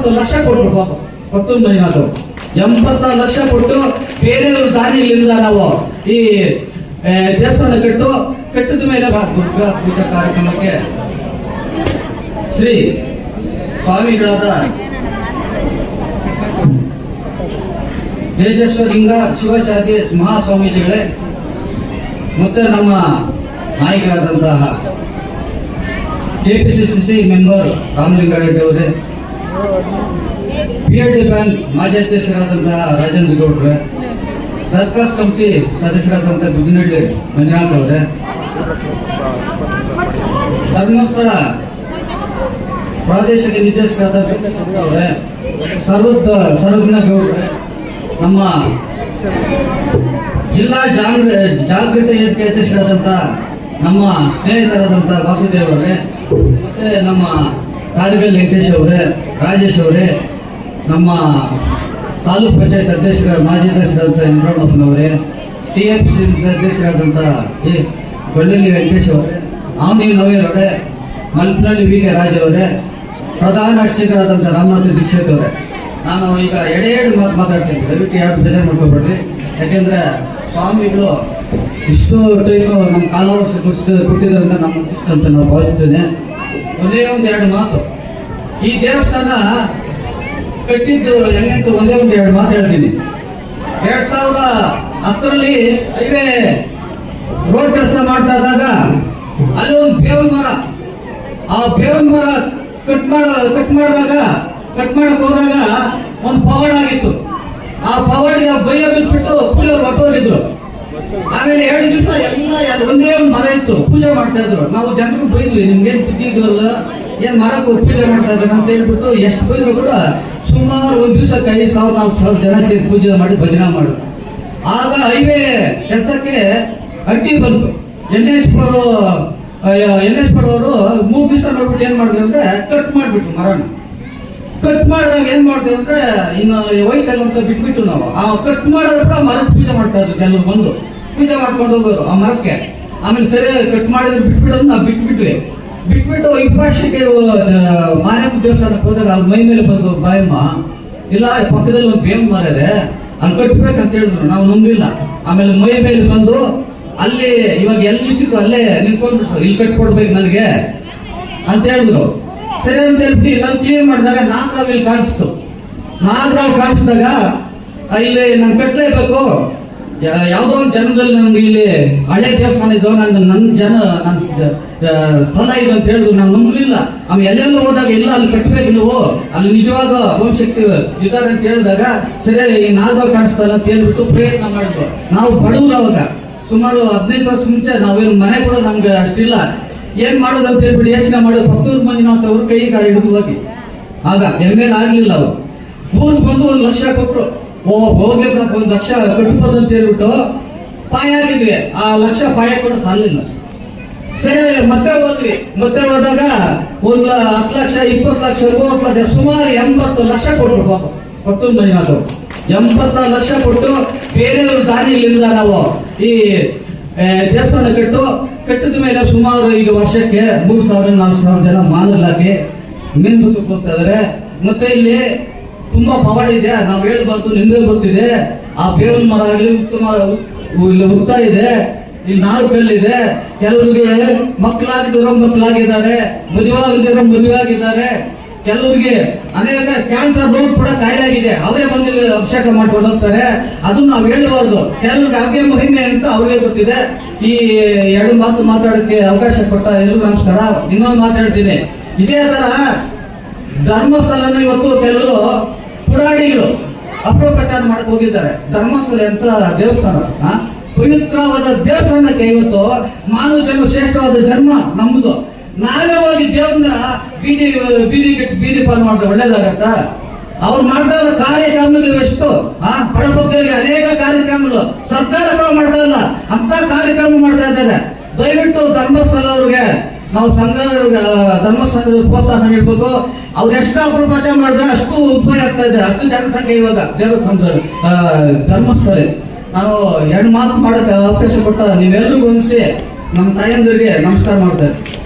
ಎಂಬತ್ತು ಲಕ್ಷ ಪಾಪ. ಕೊತ್ತೂರು ಮಂಜುನಾಥ್ ಎಂಬತ್ತ ಲಕ್ಷ ಕೊಟ್ಟು ಬೇರೆಯವರು ದಾನಿಗಳಿಂದ ನಾವು ಈ ದೇವಸ್ಥಾನ ಕಟ್ಟು, ಕಟ್ಟಿದ ಮೇಲೆ ದುರ್ಗಾ ಪೂಜಾ ಕಾರ್ಯಕ್ರಮಕ್ಕೆ. ಶ್ರೀ ಸ್ವಾಮಿಗಳಾದ ತೇಜಸ್ವಲಿಂಗ ಶಿವಶಾಂತಿ ಮಹಾಸ್ವಾಮೀಜಿಗಳೇ, ಮತ್ತೆ ನಮ್ಮ ನಾಯಕರಾದಂತಹ K P C C member Ramalinga Reddy ಅವರೇ ಪಿ ಎಲ್ ಡಿ ಬ್ಯಾಂಕ್ ಮಾಜಿ ಅಧ್ಯಕ್ಷರಾದಂತಹ ರಾಜೇಂದ್ರ ಗೌಡ್ರೆ, ದರ್ಕಾಸ್ ಕಮಿಟಿ ಸದಸ್ಯರಾದಂತಹ ಬಿಗಿನಹಳ್ಳಿ ಮಂಜುನಾಥ್ ಅವರೇ, ಧರ್ಮಸ್ಥಳ ಪ್ರಾದೇಶಿಕ ನಿರ್ದೇಶಕರಾದ ಅವರೇ ಸರ್ವದ್ ಸರ್ವಜ್ಞ ಗೌಡ್ರೆ, ನಮ್ಮ ಜಿಲ್ಲಾ ಜಾಗೃ ಜಾಗೃತಿ ವೇದಿಕೆ ಅಧ್ಯಕ್ಷರಾದಂತಹ ನಮ್ಮ ಸ್ನೇಹಿತರಾದಂಥ ವಾಸುದೇವ್ ಅವರೇ, ಮತ್ತೆ ನಮ್ಮ ಕಾರಿಗಲ್ ವೆಂಕಟೇಶ್ ಅವರೇ, ರಾಜೇಶ್ ಅವರೇ, ನಮ್ಮ ತಾಲೂಕ್ ಪಂಚಾಯತ್ ಅಧ್ಯಕ್ಷರ ಮಾಜಿ ಅಧ್ಯಕ್ಷರಾದಂಥ ಇಮ್ರಾನಪ್ಪನವರೇ ಟಿ ಎಫ್ ಸಿ ಅಧ್ಯಕ್ಷರಾದಂಥ ಎ ಗೊಳ್ಳಲ್ಲಿ ವೆಂಕಟೇಶ್ ಅವರೇ ಆಮ್ನಿ ನವೀನ್ ಅವರೇ ಮಲ್ಪನಹಳ್ಳಿ ವಿ ಕೆ ರಾಜ್ ಅವರೇ, ಪ್ರಧಾನ ಅರ್ಚಕರಾದಂಥ ರಾಮನಾಥ ದೀಕ್ಷಿತ್ ಅವರೇ. ನಾನು ಈಗ ಎಡೆ ಎರಡು ಮಾತು ಮಾತಾಡ್ತೀನಿ. ದಯವಿಟ್ಟು ಯಾರು ಬೇಜಾರು ಮಾಡ್ಕೊಬೇಡ್ರಿ. ಯಾಕೆಂದರೆ ಸ್ವಾಮಿಗಳು ಇಷ್ಟು ಟೈಮು ನಮ್ಮ ಕಾಲಾವಸ್ಥೆ ಕೊಡಿಸಿದ ಕೊಟ್ಟಿದ್ದರಿಂದ ನಮ್ಮ ಅಂತ ನಾನು ಭಾವಿಸ್ತೇನೆ. ಒಂದೇ ಒಂದು ಎರಡು ಮಾತು. ಈ ದೇವಸ್ಥಾನ ಕಟ್ಟಿದ್ದು ಹೆಂಗಂತ ಒಂದೇ ಒಂದು ಎರಡು ಮಾತು ಹೇಳ್ತೀನಿ. ಎರಡ್ ಸಾವಿರದ ಹತ್ತರಲ್ಲಿ ಹೈವೇ ರೋಡ್ ಕೆಲಸ ಮಾಡ್ತಾ ಇದ್ದಾಗ ಅಲ್ಲಿ ಒಂದು ಬೇವಿನ ಮರ. ಆ ಬೇವಿನ ಮರ ಕಟ್ ಮಾಡ, ಕಟ್ ಮಾಡಿದಾಗ, ಕಟ್ ಮಾಡಕ್ ಹೋದಾಗ ಒಂದು ಪವಾಡ ಆಗಿತ್ತು. ಆ ಪವಾಡಿಗೆ ಬೈಯ ಬಿದ್ದುಬಿಟ್ಟು ಕೂಲಿಯವ್ರು ಹೊಟ್ಟೋಗಿದ್ರು ಆಮೇಲೆ ಎರಡು ದಿವಸ ಎಲ್ಲ ಒಂದೇ ಒಂದು ಮರ ಇತ್ತು. ಪೂಜೆ ಮಾಡ್ತಾ ಇದ್ರು. ನಾವು ಜನರು ಬೈದ್ವಿ, ನಿಮ್ಗೆ ಏನ್ ಏನು ಮರಕ್ಕೆ ಪೂಜೆ ಮಾಡ್ತಾ ಇದ್ದಾರೆ ಅಂತ ಹೇಳ್ಬಿಟ್ಟು ಎಷ್ಟು ಬೈದ್ರು ಕೂಡ ಸುಮಾರು ಒಂದ್ ದಿವಸಕ್ಕೆ ಐದು ಸಾವಿರ, ನಾಲ್ಕು ಸಾವಿರ ಜನ ಸೇರಿ ಪೂಜೆ ಮಾಡಿ ಭಜನೆ ಮಾಡು. ಆಗ ಹೈವೇ ಕೆಲಸಕ್ಕೆ ಅಡ್ಡಿ ಬಂತು. ಎನ್ ಎಚ್ ಪವರು ಎನ್ ಎಚ್ ಪರವರು ಮೂರು ದಿವಸ ನೋಡ್ಬಿಟ್ಟು ಏನ್ ಮಾಡಿದ್ರು ಅಂದ್ರೆ ಕಟ್ ಮಾಡಿಬಿಟ್ರು ಮರನ. ಕಟ್ ಮಾಡಿದಾಗ ಏನ್ ಮಾಡ್ತೀವಿ ಅಂದ್ರೆ, ಇನ್ನು ಹೋಯ್ತಲ್ಲ ಅಂತ ಬಿಟ್ಬಿಟ್ಟು ನಾವು, ಆ ಕಟ್ ಮಾಡೋದ್ರ ಮರದ ಪೂಜೆ ಮಾಡ್ತಾ ಇದ್ರು ಕೆಲವರು ಬಂದು. ಪೂಜೆ ಮಾಡ್ಕೊಂಡು ಹೋಗೋರು ಆ ಮರಕ್ಕೆ. ಆಮೇಲೆ ಸರಿಯಾಗಿ ಕಟ್ ಮಾಡಿದ್ರೆ ಬಿಟ್ಬಿಡೋದು ನಾವು ಬಿಟ್ಬಿಟ್ವಿ. ಬಿಟ್ಬಿಟ್ಟು ಇಬ್ಬಾಷೆಗೆ ಮಾನ್ಯಪ್ಪ ದೇವಸ್ಥಾನಕ್ಕೆ ಹೋದಾಗ ಅವ್ರ ಮೈ ಮೇಲೆ ಬಂದು ಬಾಯಮ್ಮ, ಇಲ್ಲ ಪಕ್ಕದಲ್ಲಿ ಒಂದು ಬೇಮ್ ಮರ ಇದೆ ಅಲ್ಲಿ ಕಟ್ಬೇಕಂತ ಹೇಳಿದ್ರು. ನಾವು ನಂಬಿಲ್ಲ. ಆಮೇಲೆ ಮೈ ಮೇಲೆ ಬಂದು, ಅಲ್ಲಿ, ಇವಾಗ ಎಲ್ಲಿ ಸಿಕ್ಕು ಅಲ್ಲೇ ನಿಂತ್ಕೊಂಡ್ಬಿಟ್ರು. ಇಲ್ಲಿ ಕಟ್ಕೊಡ್ಬೇಕು ನನಗೆ, ಅಂತ ಹೇಳಿದ್ರು. ಸರಿ ಅಂತ ಎಲ್ಲ ಕ್ಲಿಯರ್ ಮಾಡಿದಾಗ ನಾಗರಾವ್ ಇಲ್ಲಿ ಕಾಣಿಸ್ತು. ನಾಗರಾವ್ ಕಾಣಿಸಿದಾಗ ಇಲ್ಲಿ ನಂಗೆ ಕಟ್ಟಲೇಬೇಕು. ಯಾವುದೋ ಒಂದು ಜನದಲ್ಲಿ ನನಗೆ ಇಲ್ಲಿ ಹಳೆ ದೇವಸ್ಥಾನ ಇದ್ದೋ ನನ್ನ ನನ್ನ ಜನ ನನ್ನ ಸ್ಥಳ ಇದು ಅಂತ ಹೇಳಿದ್ರು, ನಾನು ನಂಬಲಿಲ್ಲ. ಆಮೇಲೆ ಎಲ್ಲೆಲ್ಲ ಹೋದಾಗ ಎಲ್ಲ ಅಲ್ಲಿ ಕಟ್ಟಬೇಕು ನೀವು, ಅಲ್ಲಿ ನಿಜವಾದ ಓಂಶಕ್ತಿ ಇದ್ದಾರೆ ಅಂತ ಹೇಳಿದಾಗ, ಸರಿ, ಈ ನಾಗರಾವ್ ಕಾಣಿಸ್ತಲ್ಲ ಅಂತ ಹೇಳ್ಬಿಟ್ಟು ಪ್ರಯತ್ನ ಮಾಡಿದ್ವು. ನಾವು ಬಡವರು ಅವಾಗ. ಸುಮಾರು ಹದಿನೈದು ವರ್ಷ ಮುಂಚೆ ನಾವೇನು ಮನೆ ಕೂಡ ನಮ್ಗೆ ಅಷ್ಟಿಲ್ಲ. ಏನ್ ಮಾಡೋದು ಅಂತ ಹೇಳ್ಬಿಟ್ಟು ಯೋಚನೆ ಮಾಡೋದು ಪತ್ತೂರು ಮಂಜುನಾಥ್ ಅವ್ರ ಕೈ ಕಾಲು ಹಿಡಿದು ಹೋಗಿ. ಆಗ ಎಂ ಎಲ್ ಆಗ್ಲಿಲ್ಲ ಅವರು. ಊರಿಗೆ ಬಂದು ಒಂದು ಲಕ್ಷ ಕೊಟ್ಟರು ಓ, ಹೋಗ್ಲಿ ಬಿಡಪ್ಪ, ಒಂದು ಲಕ್ಷ ಕಟ್ಬೋದು ಅಂತ ಹೇಳ್ಬಿಟ್ಟು ಪಾಯ ಆಗಿದ್ವಿ ಆ ಲಕ್ಷ ಪಾಯ ಕೂಡ ಸಾಲಿಲ್ಲ ಸರಿ, ಮತ್ತೆ ಹೋದ್ವಿ. ಮತ್ತೆ ಹೋದಾಗ ಒಂದು ಹತ್ತು ಲಕ್ಷ, ಇಪ್ಪತ್ತು ಲಕ್ಷ, ಮೂವತ್ತು ಲಕ್ಷ, ಸುಮಾರು ಎಂಬತ್ತು ಲಕ್ಷ ಕೊಟ್ಟರು ಪಾಪ. ಪತ್ತೂರು ಮಂಜುನಾಥ್ ಅವ್ರು ಎಂಬತ್ತ ಲಕ್ಷ ಕೊಟ್ಟು ಬೇರೆಯವರು ಇಲ್ಲ ನಾವು ಈ ದೇವಸ್ಥಾನ ಕಟ್ಟು ಕಟ್ಟಿದ ಮೇಲೆ ಸುಮಾರು ಈಗ ವರ್ಷಕ್ಕೆ ಮೂರು ಸಾವಿರ, ನಾಲ್ಕು ಸಾವಿರ ಜನ ಮಾನಲಾಗಿ ಹೋಗ್ತಾ ಇದಾರೆ. ಮತ್ತೆ ಇಲ್ಲಿ ತುಂಬಾ ಪವಾಡ ಇದೆ. ನಾವು ಹೇಳ್ಬಾರ್ದು ನಿಮ್ಗೆ ಗೊತ್ತಿದೆ. ಆ ಬೇವಿನ ಮರ ಆಗಲಿ, ಉತ್ತಮ ಇಲ್ಲಿ ಉತ್ತ ಇದೆ. ಇಲ್ಲಿ ನಾಲ್ಕು ಕಲ್ಲಿದೆ ಕೆಲವರಿಗೆ ಮಕ್ಕಳಾಗಿದ್ರು ಮಕ್ಕಳಾಗಿದ್ದಾರೆ ಮದುವೆ ಆಗಿದ್ರು ಮದುವೆ ಆಗಿದ್ದಾರೆ ಕೆಲವರಿಗೆ ಅನೇಕ ಕ್ಯಾನ್ಸರ್ ರೋಗ ಕೂಡ ಕಾಯಿಲೆ ಆಗಿದೆ. ಅವರೇ ಬಂದು ಅಭಿಷೇಕ ಮಾಡ್ಕೊಂಡು ಹೋಗ್ತಾರೆ. ಅದನ್ನ ನಾವು ಹೇಳಬಾರ್ದು. ಕೆಲವ್ರಿಗೆ ಆರೋಗ್ಯ ಮಹಿಮೆ ಅಂತ ಅವ್ರಿಗೆ ಗೊತ್ತಿದೆ. ಈ ಎರಡು ಮಾತು ಮಾತಾಡೋಕ್ಕೆ ಅವಕಾಶ ಕೊಟ್ಟ ಎಲ್ರಿಗೂ ನಮಸ್ಕಾರ. ಇನ್ನೊಂದು ಮಾತಾಡ್ತೀನಿ ಇದೇ ತರ ಧರ್ಮಸ್ಥಳನ ಇವತ್ತು ಕೆಲವರು ಪುರಾಣಿಗಳು ಅಪಪ್ರಚಾರ ಮಾಡಕ್ ಹೋಗಿದ್ದಾರೆ. ಧರ್ಮಸ್ಥಳ ಅಂತ ದೇವಸ್ಥಾನ? ಪವಿತ್ರವಾದ ದೇವಸ್ಥಾನಕ್ಕೆ ಇವತ್ತು ಮಾನವ ಜನ್ಮ, ಶ್ರೇಷ್ಠವಾದ ಜನ್ಮ ನಮ್ಮದು ನಾವೇ ಹೋಗಿ ದೇವ್ರನ್ನ ಬೀದಿ ಬೀದಿ ಕೆಟ್ಟು, ಬೀದಿ ಪಾಲ್ ಮಾಡಿದ್ರೆ ಒಳ್ಳೇದಾಗತ್ತ? ಅವ್ರು ಮಾಡ್ತಾ ಇರೋ ಕಾರ್ಯಕ್ರಮಗಳು ಎಷ್ಟು, ಆ ಬಡಬಗ್ಗರಿಗೆ ಅನೇಕ ಕಾರ್ಯಕ್ರಮಗಳು. ಸರ್ಕಾರ ಕೂಡ ಮಾಡ್ತಾ ಇಲ್ಲ ಅಂತ ಕಾರ್ಯಕ್ರಮ ಮಾಡ್ತಾ ಇದ್ದಾರೆ. ದಯವಿಟ್ಟು ಧರ್ಮಸ್ಥಳ ಅವ್ರಿಗೆ, ನಾವು ಸಂಘ ಧರ್ಮಸ್ಥಳದ ಪ್ರೋತ್ಸಾಹ ನೀಡಬೇಕು. ಅವ್ರು ಎಷ್ಟು ಅಪಪ್ರಚಾರ ಮಾಡಿದ್ರೆ ಅಷ್ಟು ಉಪಯೋಗ ಆಗ್ತಾ ಇದೆ. ಅಷ್ಟು ಜನಸಂಖ್ಯೆ ಇವಾಗ ದೇವಸ್ಥಾನ ಧರ್ಮಸ್ಥಳ ನಾನು ಎರಡು ಮಾತು ಮಾಡೋಕೆ ಅವಕಾಶ ಕೊಟ್ಟ ನೀವೆಲ್ಲರಿಗೂ ಹೊಂದಿಸಿ ನಮ್ಮ ತಾಯಂದಿರಿಗೆ ನಮಸ್ಕಾರ ಮಾಡ್ತಾರೆ